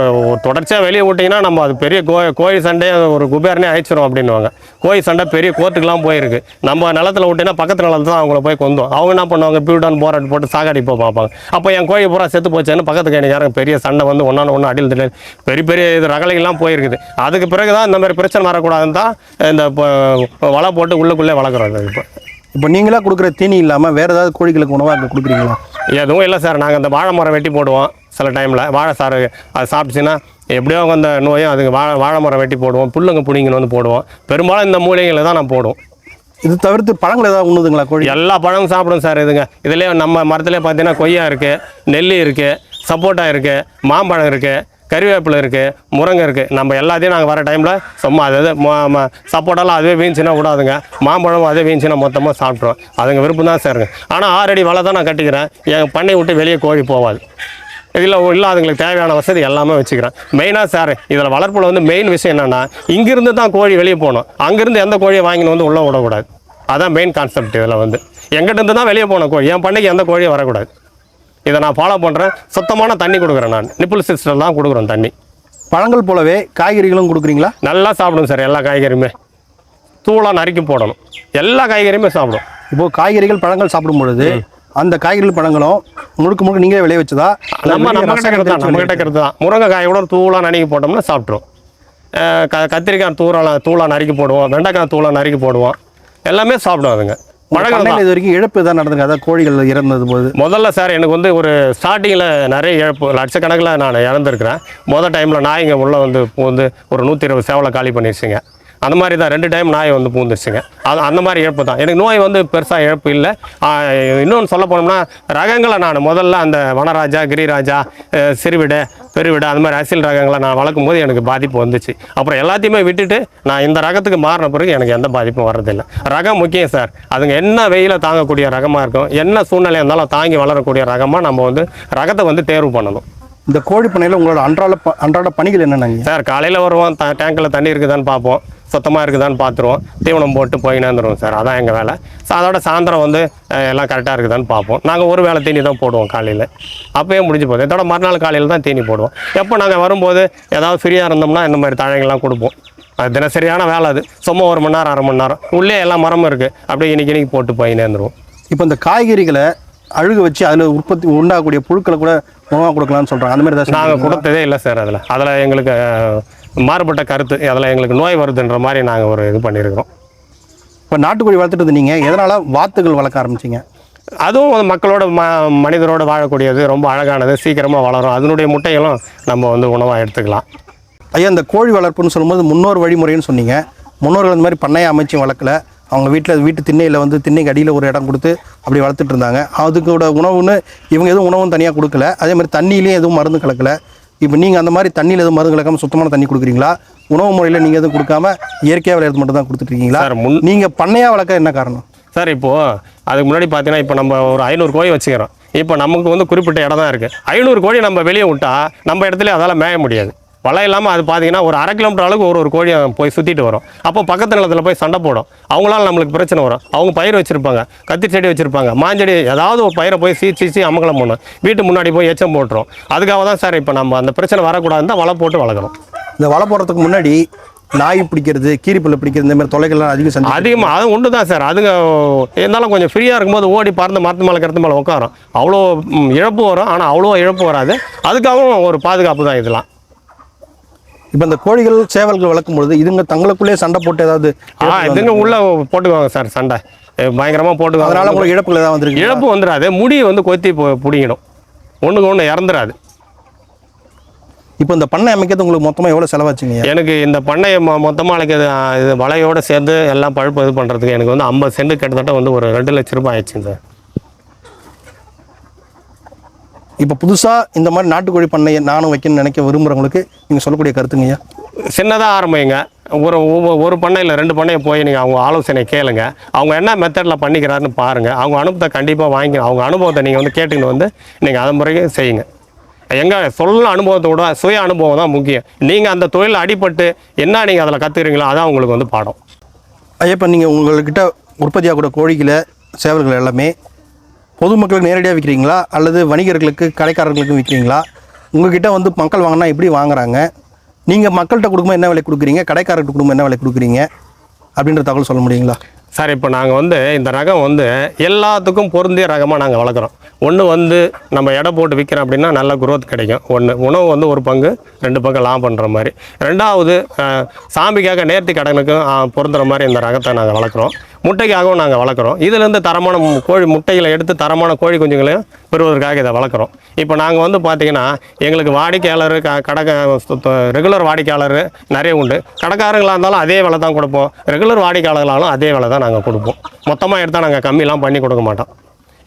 தொடர்ச்சியா வெளியே விட்டீங்கன்னா நம்ம அது பெரிய கோ கோழி சண்டை ஒரு குபேரனே அழிச்சிரும் அப்படின்னுவாங்க. கோழி சண்டை பெரிய கோர்ட்டுக்கெல்லாம் போயிருக்கு. நம்ம நிலத்துல விட்டீங்கன்னா பக்கத்து நிலத்துல தான் அவங்கள போய் கொந்தோம். அவங்க என்ன பண்ணுவாங்க? பியூட்டான் போராட்டு போட்டு சாகாடி போய் பார்ப்பாங்க. அப்போ என் கோழி பூரா செத்து போச்சேன்னு பக்கத்து கைனிக்காரங்க பெரிய சண்டை வந்து ஒன்றான ஒன்று அடியில் திடீர் பெரிய பெரிய இது ரகலைகள்லாம் போயிருக்குது. அதுக்கு பிறகு தான் இந்த மாதிரி பிரச்சனை வரக்கூடாதுன்னு தான் இந்த இப்போ வலை போட்டு உள்ளுக்குள்ளே வளர்க்குறோம் இப்போ. இப்போ நீங்களா கொடுக்குற தீனி இல்லாமல் வேறு ஏதாவது கோழிகளுக்கு உணவாக அங்கே கொடுக்குறீங்களா? எதுவும் இல்லை சார். நாங்கள் இந்த வாழை மரம் வெட்டி போடுவோம் சில டைமில் வாழை சாறு அது சாப்பிட்டுச்சுன்னா எப்படியோ அந்த நோயும் அதுக்கு வாழை வாழை மரம் வெட்டி போடுவோம். புல்லுங்க பிடிங்கன்னு வந்து போடுவோம். பெரும்பாலும் இந்த மூலிகைகளை தான் நான் போடுவோம் இது தவிர்த்து பழங்கள் ஏதாவது உண்ணுதுங்களா கோழி? எல்லா பழமும் சாப்பிடும் சார் இதுங்க. இதுலேயே நம்ம மரத்துலேயே பார்த்தீங்கன்னா கொய்யா இருக்குது நெல்லி இருக்குது சப்போட்டா இருக்குது மாம்பழம் இருக்குது கறிவேப்பிலை இருக்குது முருங்கை இருக்குது நம்ம எல்லாத்தையும் நாங்கள் வர டைமில் சும்மா அது சப்போட்டாலாம் அதுவே வீஞ்சினா விடாதுங்க. மாம்பழம் அதே வீஞ்சினா மொத்தமாக சாப்பிட்ருவோம் அதுங்க விருப்பம் தான் சாருங்க ஆனால் ஆறடி வலை தான் நான் கட்டிக்கிறேன். என் பண்ணை விட்டு வெளியே கோழி போகாது. இதில் இல்லை அதுங்களுக்கு தேவையான வசதி எல்லாமே வச்சுக்கிறேன். மெயினாக சார் இதில் வளர்ப்பில் வந்து மெயின் விஷயம் என்னென்னா இங்கிருந்து தான் கோழி வெளியே போகணும். அங்கேருந்து எந்த கோழியை வாங்கின்னு வந்து உள்ளே விடக்கூடாது. அதான் மெயின் கான்செப்ட் இதில் வந்து. எங்கிட்டேருந்து தான் வெளியே போன கோழி. என் பண்ணைக்கு எந்த கோழியும் வரக்கூடாது. இதை நான் ஃபாலோ பண்ணுறேன் சுத்தமான தண்ணி கொடுக்குறேன் நான். நிப்பிள் சிஸ்டர் தான் கொடுக்குறோம் தண்ணி. பழங்கள் போலவே காய்கறிகளும் கொடுக்குறீங்களா? நல்லா சாப்பிடும் சார் எல்லா காய்கறியுமே. தூளாக நறுக்கி போடணும். எல்லா காய்கறியுமே சாப்பிடும். இப்போ காய்கறிகள் பழங்கள் சாப்பிடும் பொழுது அந்த காய்கறிகள் பழங்களும் முழுக்க முழுக்க நீங்களே விளைய வச்சதா? நம்ம நம்ம கிட்ட தான் நம்ம கிட்ட இருக்கிறது தான். முருங்கைக்காய் கூட தூளாக நறுக்கி போட்டோம்னா சாப்பிட்ரும் க கத்திரிக்காய் தூளாக தூளாக நறுக்கி போடுவோம் வெண்டைக்காய் தூளாக நறுக்கி போடுவோம். எல்லாமே சாப்பிடும் அதுங்க. பண்ணையில் இது வரைக்கும் இழப்பு தான் நடந்துங்க அதாவது கோழிகள் இறந்தது போது. முதல்ல சார் எனக்கு வந்து ஒரு ஸ்டார்டிங்கில் நிறைய இழப்பு லட்சக்கணக்கில் நான் இழந்திருக்கிறேன். முதல் டைமில் நாய்ங்க உள்ளே வந்து பூந்து ஒரு நூற்றி இருபது சேவலை காலி பண்ணிடுச்சுங்க அந்த மாதிரி தான் ரெண்டு டைம் நாய் வந்து பூந்துருச்சுங்க. அது அந்த மாதிரி இழப்பு தான். எனக்கு நோய் வந்து பெருசாக இழப்பு இல்லை. இன்னொன்று சொல்ல போனோம்னா ரகங்களை நான் முதல்ல அந்த வனராஜா கிரிராஜா சிறுவிடை பெருவிடை அந்த மாதிரி அரசியல் ரகங்களை நான் வளர்க்கும் போது எனக்கு பாதிப்பு வந்துச்சு. அப்புறம் எல்லாத்தையுமே விட்டுட்டு நான் இந்த ரகத்துக்கு மாறின பிறகு எனக்கு எந்த பாதிப்பும் வர்றதில்லை. ரகம் முக்கியம் சார். அதுங்க என்ன வெயில தாங்கக்கூடிய ரகமாக இருக்கும் என்ன சூழ்நிலை இருந்தாலும் தாங்கி வளரக்கூடிய ரகமாக நம்ம வந்து ரகத்தை வந்து தேர்வு பண்ணணும். இந்த கோழி பண்ணையில் உங்களோட அன்றாட அன்றாட பணிகள் என்னென்னங்க? சார் காலையில் வருவோம் டேங்கில் தண்ணி இருக்குதான்னு பார்ப்போம். சுத்தமாக இருக்குதான்னு பார்த்துருவோம். தீவனம் போட்டு போயின்னு வந்துடுவோம் சார். அதான் எங்கள் வேலை. ஸோ அதோட சாயந்தரம் வந்து எல்லாம் கரெக்டாக இருக்குதான்னு பார்ப்போம். நாங்கள் ஒரு வேளை தீனி தான் போடுவோம் காலையில். அப்போயே முடிஞ்சு போகுது. இதோட மறுநாள் காலையில் தான் தீனி போடுவோம். எப்போ நாங்கள் வரும்போது ஏதாவது ஃப்ரீயாக இருந்தோம்னா இந்த மாதிரி தழைங்கள்லாம் கொடுப்போம். அது தினசரியான வேலை அது. சும்மா ஒரு மணி நேரம் அரை மணி நேரம். உள்ளே எல்லா மரமும் இருக்குது அப்படியே இன்னைக்கு இன்னைக்கு போட்டு போயின்னு வந்துடுவோம் இப்போ இந்த காய்கறிகளை அழுக வச்சு அதில் உற்பத்தி உண்டாகக்கூடிய புழுக்களை கூட உணவாக கொடுக்கலாம்னு சொல்கிறாங்க அந்த மாதிரி நாங்கள் கொடுத்ததே இல்லை சார் அதில். அதில் எங்களுக்கு மாறுபட்ட கருத்து அதில் எங்களுக்கு நோய் வருதுன்ற மாதிரி நாங்கள் ஒரு இது பண்ணியிருக்கிறோம். இப்போ நாட்டுக்கோழி வளர்த்துட்டு இருந்தீங்க எதனால் வாத்துகள் வளர்க்க ஆரம்பிச்சிங்க? அதுவும் மக்களோட ம மனிதரோட வாழக்கூடியது ரொம்ப அழகானது சீக்கிரமாக வளரும். அதனுடைய முட்டைகளும் நம்ம வந்து உணவாக எடுத்துக்கலாம். ஐயா இந்த கோழி வளர்ப்புன்னு சொல்லும்போது முன்னோர் வழிமுறைன்னு சொன்னீங்க. முன்னோர்கள் இந்த மாதிரி பண்ணையை அமைச்சு வளர்க்கல. அவங்க வீட்டில் வீட்டு திண்ணையில் வந்து திண்ணைக்கு அடியில் ஒரு இடம் கொடுத்து அப்படி வளர்த்துட்டு இருந்தாங்க. அதுக்கோட உணவுன்னு இவங்க எதுவும் உணவும் தனியாக கொடுக்கல. அதே மாதிரி தண்ணியிலையும் எதுவும் மருந்து கலக்கல. இப்போ நீங்கள் அந்த மாதிரி தண்ணியில் எதுவும் மருந்து கலக்காம சுத்தமான தண்ணி கொடுக்குறீங்களா? உணவு முறையில் நீங்கள் எதுவும் கொடுக்காம இயற்கையாக விளையாட்டு மட்டும் தான் கொடுத்துட்ருக்கீங்களா? சார் முன் நீங்கள் பண்ணையாக வளர்க்க என்ன காரணம்? சார் இப்போது அதுக்கு முன்னாடி பார்த்தீங்கன்னா இப்போ நம்ம ஒரு ஐநூறு கோழி வச்சுக்கிறோம். இப்போ நமக்கு வந்து குறிப்பிட்ட இடம் தான் இருக்குது ஐநூறு கோழி நம்ம வெளியே விட்டா நம்ம இடத்துல அதால் மேய முடியாது. வலை இல்லாமல் அது பார்த்தீங்கன்னா ஒரு அரை கிலோமீட்டர் அளவுக்கு ஒரு ஒரு கோழி போய் சுற்றிட்டு வரும். அப்போ பக்கத்து நிலத்தில் போய் சண்டை போடும். அவங்களால நம்மளுக்கு பிரச்சனை வரும். அவங்க பயிர் வச்சுருப்பாங்க. கத்தி செடி வச்சுருப்பாங்க. மாஞ்செடி ஏதாவது ஒரு பயிரை போய் சீ சீ அமங்கலம் பண்ணும் வீட்டு முன்னாடி போய் எச்சம் போட்டுரும். அதுக்காக தான் சார் இப்போ நம்ம அந்த பிரச்சனை வரக்கூடாதுன்னு தான் வலை போட்டு வளர்க்குறோம். இந்த வலை போடுறதுக்கு முன்னாடி நாய் பிடிக்கிறது கீரிப்புல்ல பிடிக்கிறது இந்த மாதிரி தொலைகள்லாம் அதிகம் அதிகமாக அது உண்டு தான் சார். அதுங்க இருந்தாலும் கொஞ்சம் ஃப்ரீயாக இருக்கும்போது ஓடி பறந்து மரத்து மேலே கருத்து மேலே உட்காரும். அவ்வளோ இழப்பு வரும். ஆனால் அவ்வளோ இழப்பு வராது. அதுக்காகவும் ஒரு பாதுகாப்பு தான் இதெல்லாம். இப்போ இந்த கோழிகள் சேவல்கள் வளர்க்கும் பொழுது இதுங்க தங்களுக்குள்ளே சண்டை போட்டு ஏதாவது ஆ இதுங்க உள்ளே போட்டுக்குவாங்க சார் சண்டை. பயங்கரமாக போட்டுக்குவாங்க. அதனால உங்களுக்கு இழப்புகள் ஏதாவது வந்திருக்கு இழப்பு வந்துடாது முடி வந்து கொத்தி பு- பிடிங்கிடும். ஒன்றுக்கு ஒன்று இறந்துராது. இப்போ இந்த பண்ணை அமைக்கிறது உங்களுக்கு மொத்தமாக எவ்வளோ செலவாச்சுங்க? எனக்கு இந்த பண்ணையை மொ மொத்தமாக ஆ, இது வலையோடு சேர்ந்து எல்லாம் பழுப்பு இது பண்ணுறதுக்கு எனக்கு வந்து ஐம்பது சென்ட் கிட்டத்தட்ட வந்து ஒரு ரெண்டு லட்ச ரூபாய் ஆயிடுச்சுங்க சார். இப்போ புதுசாக இந்த மாதிரி நாட்டுக்கோழி பண்ணையை நானும் வைக்கணும்னு நினைக்க விரும்புகிறவங்களுக்கு நீங்கள் சொல்லக்கூடிய கருத்துங்க ஐயா. சின்னதாக ஆரம்பிங்க. ஒரு ஒவ்வொரு- ஒரு பண்ணையில் ரெண்டு பண்ணையை போய் நீங்கள் அவங்க ஆலோசனை கேளுங்க. அவங்க என்ன மெத்தடில் பண்ணிக்கிறாருன்னு பாருங்கள் அவங்க அனுபவத்தை கண்டிப்பாக வாங்கி அவங்க அனுபவத்தை நீங்கள் வந்து கேட்டுக்கிட்டு வந்து நீங்கள் அதன் முறைக்கு செய்யுங்க. எங்கள் சொல்ல அனுபவத்தை விட சுய அனுபவம் தான் முக்கியம். நீங்கள் அந்த தொழிலில் அடிபட்டு என்ன நீங்கள் அதில் கற்றுக்குறீங்களோ அதான் உங்களுக்கு வந்து பாடம். ஐயா இப்போ நீங்கள் உங்கள்கிட்ட உற்பத்தியாகக்கூடிய கோழிகளை சேவல்கள் எல்லாமே பொதுமக்களுக்கு நேரடியாக விற்கிறீங்களா அல்லது வணிகர்களுக்கு கடைக்காரர்களுக்கும் விற்கிறீங்களா உங்ககிட்ட வந்து மக்கள் வாங்கினா எப்படி வாங்குறாங்க? நீங்கள் மக்கள்கிட்ட கொடுக்கும்போது என்ன விலை கொடுக்குறீங்க? கடைக்காரர்கிட்ட கொடுக்கும்போது என்ன விலை கொடுக்குறீங்க? அப்படின்ற தகவல் சொல்ல முடியுங்களா? சார் இப்போ நாங்கள் வந்து இந்த ரகம் வந்து எல்லாத்துக்கும் பொருந்திய ரகமாக நாங்கள் வளர்க்குறோம். ஒன்று வந்து நம்ம எடை போட்டு விற்கிறோம் அப்படின்னா நல்ல குரோத் கிடைக்கும். ஒன்று உணவு வந்து ஒரு பங்கு ரெண்டு பங்கு லாபம் பண்ணுற மாதிரி. ரெண்டாவது சாமிக்காக நேர்த்தி கடனுக்கும் பொருந்துகிற மாதிரி இந்த ரகத்தை நாங்கள் வளர்க்குறோம். முட்டைக்காகவும் நாங்கள் வளர்க்குறோம். இதுலேருந்து தரமான கோழி முட்டைகளை எடுத்து தரமான கோழி குஞ்சுங்களையும் பெறுவதற்காக இதை வளர்க்குறோம். இப்போ நாங்கள் வந்து பார்த்திங்கன்னா எங்களுக்கு வாடிக்கையாளர் க கடை ரெகுலர் வாடிக்கையாளர் நிறைய உண்டு. கடைக்காரங்களாக இருந்தாலும் அதே விலை தான் கொடுப்போம். ரெகுலர் வாடிக்கையாளர்களாலும் அதே விலை தான் நாங்கள் கொடுப்போம். மொத்தமாக எடுத்தால் நாங்கள் கம்மிலாம் பண்ணி கொடுக்க மாட்டோம்.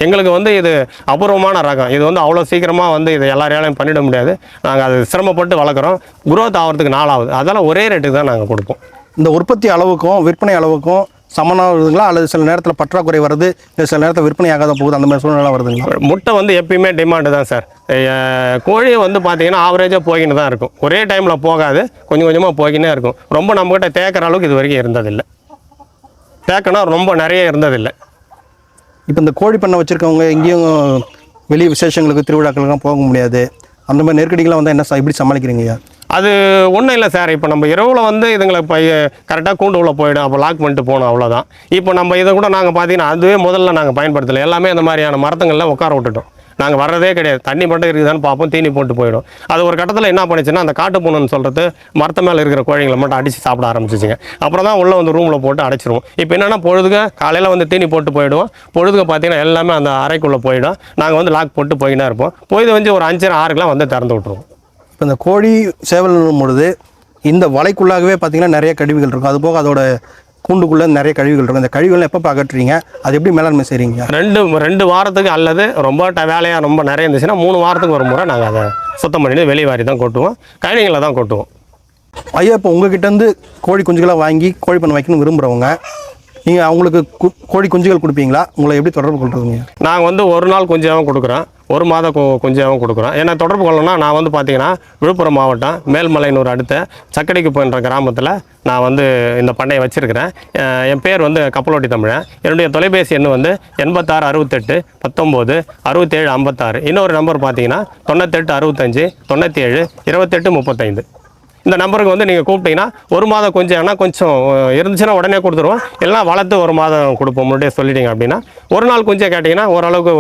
எங்களுக்கு வந்து இது அபூர்வமான ரகம். இது வந்து அவ்வளோ சீக்கிரமாக வந்து இதை எல்லாரையாலையும் பண்ணிட முடியாது. நாங்கள் அது சிரமப்பட்டு வளர்க்குறோம். குரோத் ஆகிறதுக்கு நாளாகுது அதெல்லாம் ஒரே ரேட்டுக்கு தான் நாங்கள் கொடுப்போம். இந்த உற்பத்தி அளவுக்கும் விற்பனை அளவுக்கும் சமனாக வருதுங்களா அல்லது சில நேரத்தில் பற்றாக்குறை வருது சில நேரத்தில் விற்பனை ஆகாத போகுது அந்த மாதிரி சூழ்நிலை வருதுங்களா? முட்டை வந்து எப்பயுமே டிமாண்டு தான் சார் கோழி வந்து பார்த்தீங்கன்னா ஆவரேஜாக போய்கின்னு தான் இருக்கும். ஒரே டைமில் போகாது கொஞ்சம் கொஞ்சமாக போய்கினே இருக்கும். ரொம்ப நம்மக்கிட்ட தேக்கிற அளவுக்கு இது வரைக்கும் இருந்ததில்லை. தேக்கனா ரொம்ப நிறைய இருந்ததில்லை. இப்போ இந்த கோழி பண்ணை வச்சுருக்கவங்க எங்கேயும் வெளி விசேஷங்களுக்கு திருவிழாக்களுக்கெல்லாம் போக முடியாது. அந்த மாதிரி நெருக்கடிகள்லாம் வந்தால் என்ன ச- எப்படி சமாளிக்கிறீங்க அது ஒன்றும் இல்லை சார். இப்போ நம்ம இரவில் வந்து இதுங்களை இப்போ கரெக்டாக கூண்டு உள்ளே போயிடும் அப்போ லாக் பண்ணிட்டு போகணும் அவ்வளோதான் இப்போ நம்ம இதை கூட நாங்கள் பார்த்தீங்கன்னா அதுவே முதல்ல நாங்கள் பயன்படுத்தலை. எல்லாமே அந்த மாதிரியான மரத்துங்களில் உட்கார விட்டுட்டோம். நாங்கள் வர்றதே கிடையாது. தண்ணி மட்டும் இருக்குதான்னு பார்ப்போம் தீனி போட்டு போயிடும். அது ஒரு கட்டத்தில் என்ன பண்ணுச்சுன்னா அந்த காட்டு பூணுன்னு சொல்கிறது மரத்து மேலே இருக்கிற கோழிங்களை மட்டும் அடித்து சாப்பிட ஆரம்பிச்சிச்சுங்க. அப்புறம் தான் உள்ளே வந்து ரூமில் போட்டு அடைச்சிருவோம். இப்போ என்னென்னா பொழுதுக காலையில் வந்து தீனி போட்டு போயிடுவோம். பொழுதுக பார்த்தீங்கன்னா எல்லாமே அந்த அறைக்குள்ளே போயிடும். நாங்கள் வந்து லாக் போட்டு போயின்னா இருப்போம். போய் வந்து ஒரு அஞ்சரை ஆறுக்கெலாம் வந்து திறந்து விட்ருவோம் இப்போ இந்த கோழி சேவல் பொழுது இந்த வலைக்குள்ளாகவே பார்த்தீங்கன்னா நிறைய கழிவுகள் இருக்கும். அது போக அதோட கூண்டுக்குள்ளே நிறைய கழிவுகள் இருக்கும். இந்த கழிவுகள் எப்போ அகற்றுறீங்க அது எப்படி மேலாண்மை செய்கிறீங்க ரெண்டு ரெண்டு வாரத்துக்கு அல்லது ரொம்ப வேலையாக ரொம்ப நிறைய இருந்துச்சுன்னா மூணு வாரத்துக்கு ஒரு முறை நாங்கள் அதை சுத்தம் பண்ணிட்டு வெளி வாரி தான் கொட்டுவோம். கழினிகளை தான் கொட்டுவோம். ஐயா இப்போ உங்ககிட்டேருந்து கோழி குஞ்சுகளாக வாங்கி கோழி பண்ண வைக்கணும்னு விரும்புகிறவங்க நீங்கள் அவங்களுக்கு கு- கோழி குஞ்சுகள் கொடுப்பீங்களா? உங்களை எப்படி தொடர்பு கொள்றதுங்க? நாங்கள் வந்து ஒரு நாள் குஞ்சாகவும் கொடுக்குறோம். ஒரு மாத குஞ்சாகவும் கொஞ்சமாகவும் கொடுக்குறோம். ஏன்னா தொடர்பு கொள்ளணும்னா நான் வந்து பார்த்தீங்கன்னா விழுப்புரம் மாவட்டம் மேல்மலையனூர் அடுத்த சக்கடிக்கு போன்ற கிராமத்தில் நான் வந்து இந்த பண்ணையை வச்சுருக்கிறேன். என் பேர் வந்து கப்பலோட்டி தமிழன். என்னுடைய தொலைபேசி எண் வந்து எண்பத்தாறு அறுபத்தெட்டு பத்தொம்போது அறுபத்தேழு ஐம்பத்தாறு. இன்னொரு நம்பர் பார்த்தீங்கன்னா தொண்ணூத்தெட்டு அறுபத்தஞ்சு தொண்ணூற்றி ஏழு இருபத்தெட்டு முப்பத்தைந்து. இந்த நம்பருக்கு வந்து நீங்கள் கூப்பிட்டீங்கன்னா ஒரு மாதம் கொஞ்சம் ஆனால் கொஞ்சம் இருந்துச்சுன்னா உடனே கொடுத்துருவோம். இல்லைனா வளர்த்து ஒரு மாதம் கொடுப்போம். முன்னாடியே சொல்லிட்டீங்க அப்படின்னா ஒரு நாள் கொஞ்சம் கேட்டிங்கன்னா ஓரளவுக்கு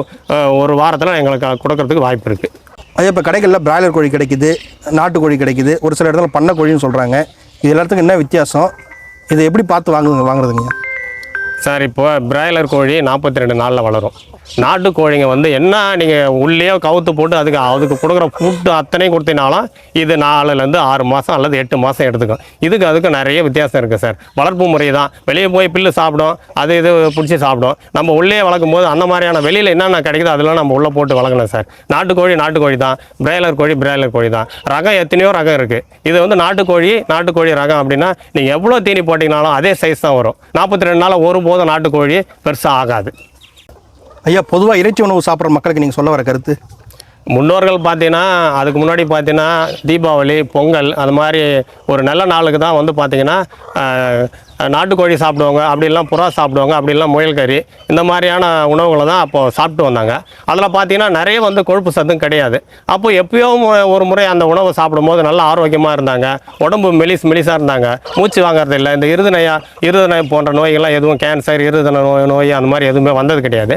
ஒரு வாரத்தில் எங்களுக்கு கொடுக்கறதுக்கு வாய்ப்பு இருக்குது ஐயா இப்போ கடைகளில் பிராய்லர் கோழி கிடைக்குது நாட்டுக்கோழி கிடைக்குது ஒரு சில இடத்துல பண்ணை கோழின்னு சொல்கிறாங்க இது எல்லாத்துக்கும் என்ன வித்தியாசம்? இதை எப்படி பார்த்து வாங்குங்க வாங்குறதுங்க? சார் இப்போ பிராய்லர் கோழி நாற்பத்தி ரெண்டு நாளில் வளரும். நாட்டு கோழிங்க வந்து என்ன நீங்கள் உள்ளே கவுத்து போட்டு அதுக்கு அதுக்கு கொடுக்குற ஃபுட்டு அத்தனையும் கொடுத்தீங்கனாலும் இது நாலுலேருந்து ஆறு மாதம் அல்லது எட்டு மாதம் எடுத்துக்கும். இதுக்கு அதுக்கு நிறைய வித்தியாசம் இருக்குது சார். வளர்ப்பு முறை தான் வெளியே போய் பில்லு சாப்பிடும். அது இது பிடிச்சி சாப்பிடும். நம்ம உள்ளே வளர்க்கும் போது அந்த மாதிரியான வெளியில் என்னென்ன கிடைக்குதோ அதெல்லாம் நம்ம உள்ளே போட்டு வளர்க்கணும் சார். நாட்டுக்கோழி நாட்டுக்கோழி தான் பிராய்லர் கோழி பிராய்லர் கோழி தான் ரகம் எத்தனையோ ரகம் இருக்குது இது வந்து நாட்டுக்கோழி நாட்டுக்கோழி ரகம் அப்படின்னா நீங்கள் எவ்வளோ தீனி போட்டிங்கனாலும் அதே சைஸ் தான் வரும். நாற்பத்தி ரெண்டு நாள் ஒருபோதும் நாட்டுக்கோழி பெருசாக ஆகாது. ஐயா பொதுவாக இறைச்சி உணவு சாப்பிட்ற மக்களுக்கு நீங்கள் சொல்ல வர கருத்து? முன்னோர்கள் பார்த்தீங்கன்னா அதுக்கு முன்னாடி பார்த்தீங்கன்னா தீபாவளி பொங்கல் அது மாதிரி ஒரு நல்ல நாளுக்கு தான் வந்து பார்த்திங்கன்னா நாட்டுக்கோழி சாப்பிடுவாங்க அப்படிலாம் புறா சாப்பிடுவாங்க அப்படிலாம் முயல் கறி இந்த மாதிரியான உணவுகளை தான் அப்போது சாப்பிட்டு வந்தாங்க. அதில் பார்த்தீங்கன்னா நிறைய வந்து கொழுப்பு சத்தும் கிடையாது. அப்போ எப்பயோ ஒரு முறை அந்த உணவை சாப்பிடும்போது நல்லா ஆரோக்கியமாக இருந்தாங்க. உடம்பு மெலிஸ் மெலிசாக இருந்தாங்க. மூச்சு வாங்குறது இல்லை. இந்த இருதநயா இருதநோய் போன்ற நோய்கள்லாம் எதுவும் கேன்சர் இருதன நோய் நோய் அந்த மாதிரி எதுவுமே வந்தது கிடையாது.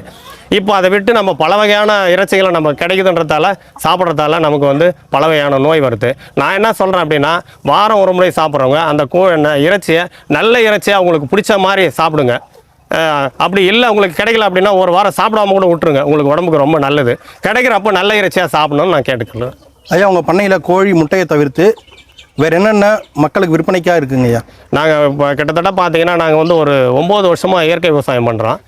இப்போ அதை விட்டு நம்ம பல வகையான இறைச்சிகளை நம்ம கிடைக்குதுன்றதால சாப்பிட்றதால நமக்கு வந்து பல வகையான நோய் வருது. நான் என்ன சொல்கிறேன் அப்படின்னா வாரம் ஒரு முறை சாப்பிட்றவங்க அந்த கோ இறைச்சியை நல்ல இறைச்சியாக உங்களுக்கு பிடிச்ச மாதிரி சாப்பிடுங்க. அப்படி இல்லை உங்களுக்கு கிடைக்கல அப்படின்னா ஒரு வாரம் சாப்பிடாம கூட விட்டுருங்க. உங்களுக்கு உடம்புக்கு ரொம்ப நல்லது. கிடைக்கிறப்போ நல்ல இறைச்சியாக சாப்பிடணும்னு நான் கேட்டுக்கிறேன் ஐயா உங்கள் பண்ணையில் கோழி முட்டையை தவிர்த்து வேறு என்னென்ன மக்களுக்கு விற்பனைக்காக இருக்குங்க ஐயா நாங்கள் இப்போ கிட்டத்தட்ட பார்த்தீங்கன்னா நாங்கள் வந்து ஒரு ஒம்பது வருஷமாக இயற்கை விவசாயம் பண்ணுறோம்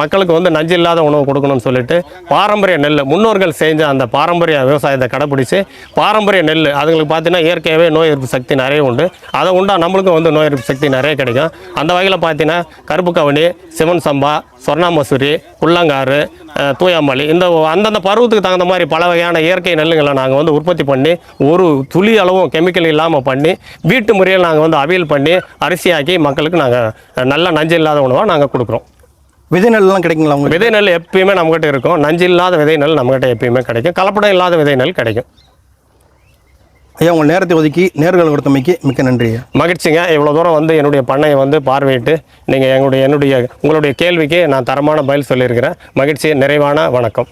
மக்களுக்கு வந்து நஞ்சு இல்லாத உணவு கொடுக்கணும்னு சொல்லிட்டு பாரம்பரிய நெல் முன்னோர்கள் செஞ்ச அந்த பாரம்பரிய விவசாயத்தை கடைப்பிடிச்சு பாரம்பரிய நெல் அதுங்களுக்கு பார்த்தீங்கன்னா இயற்கையாகவே நோய் எதிர்ப்பு சக்தி நிறைய உண்டு. அதை உண்டா? நம்மளுக்கும் வந்து நோய் எதிர்ப்பு சக்தி நிறைய கிடைக்கும். அந்த வகையில் பார்த்தீங்கன்னா கருப்பு கவனி சிவன் சம்பா சொர்ணா மசூரி புள்ளங்காறு தூயாமல்லி இந்த அந்தந்த பருவத்துக்கு தகுந்த மாதிரி பல வகையான இயற்கை நெல்லுங்களை நாங்கள் வந்து உற்பத்தி பண்ணி ஒரு துளி அளவும் கெமிக்கல் இல்லாமல் பண்ணி வீட்டு முறையில் நாங்கள் வந்து அவியல் பண்ணி அரிசியாக்கி மக்களுக்கு நாங்கள் நல்ல நஞ்சு இல்லாத உணவாக நாங்கள் கொடுக்குறோம். விதை நெல்லாம் கிடைக்குங்களா உங்களுக்கு? விதை நெல் எப்பயுமே நம்மகிட்ட இருக்கும். நஞ்சு இல்லாத விதை நெல் நம்மகிட்ட எப்பயுமே கிடைக்கும். கலப்படம் இல்லாத விதை நெல் கிடைக்கும். ஐயா உங்கள் நேரத்தை ஒதுக்கி நேர்கள் ஒருத்தமைக்கு மிக்க நன்றி மகிழ்ச்சிங்க. இவ்வளோ தூரம் வந்து என்னுடைய பண்ணையை வந்து பார்வையிட்டு நீங்கள் எங்களுடைய என்னுடைய உங்களுடைய கேள்விக்கு நான் தரமான பதில் சொல்லியிருக்கிறேன். மகிழ்ச்சி நிறைவான வணக்கம்.